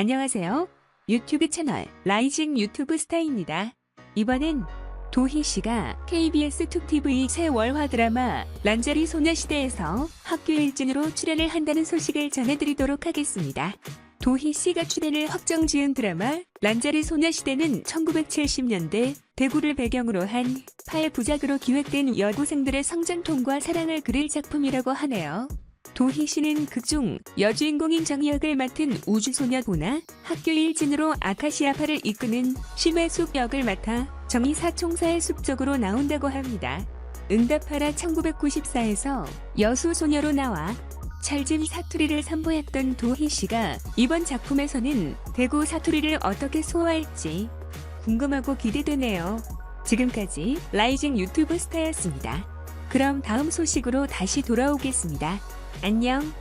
안녕하세요. 유튜브 채널 라이징 유튜브 스타입니다. 이번엔 도희 씨가 KBS 툭TV 새 월화 드라마 란자리 소녀시대에서 학교 일진으로 출연을 한다는 소식을 전해드리도록 하겠습니다. 도희 씨가 출연을 확정 지은 드라마 란자리 소녀시대는 1970년대 대구를 배경으로 한 파일부작으로 기획된 여고생들의 성장통과 사랑을 그릴 작품이라고 하네요. 도희 씨는 극중 여주인공인 정역을 맡은 우주소녀 보나 학교 일진으로 아카시아파를 이끄는 심해숙 역을 맡아 정의 사 총사의 숙적으로 나온다고 합니다. 응답하라 1994에서 여수소녀로 나와 찰짐 사투리를 선보였던 도희 씨가 이번 작품에서는 대구 사투리를 어떻게 소화할지 궁금하고 기대되네요. 지금까지 라이징 유튜브 스타였습니다. 그럼 다음 소식으로 다시 돌아오겠습니다. 안녕.